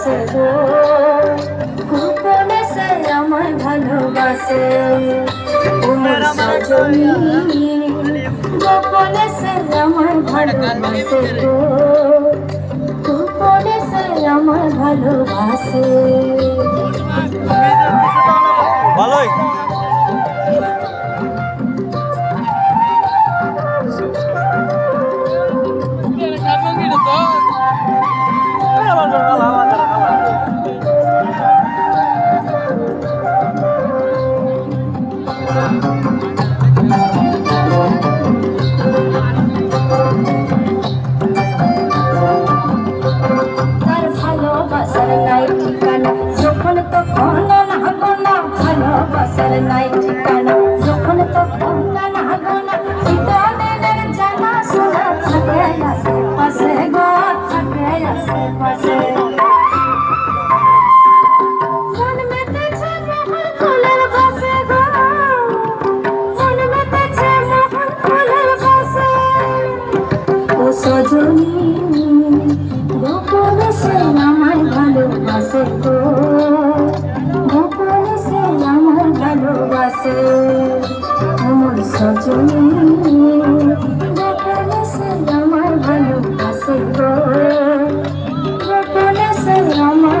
ভালোবাসে গোপনে সে আমায় ভালোবাসে। তোমার সজনী, গোপনে সে আমায় ভালোবাসে গোপনে সে আমায় ভালোবাসে। ভালোই। night. সজনী গোপনে সে আমার ভালোবাসে গো গোপনে সে আমার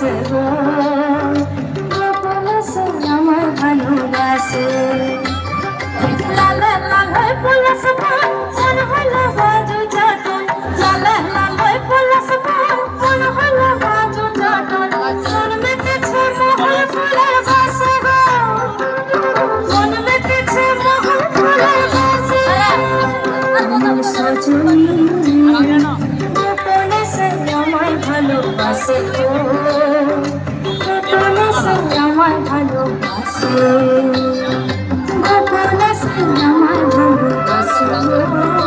This is love. ভালোবাসো গোপাল আমার ভালোবাসো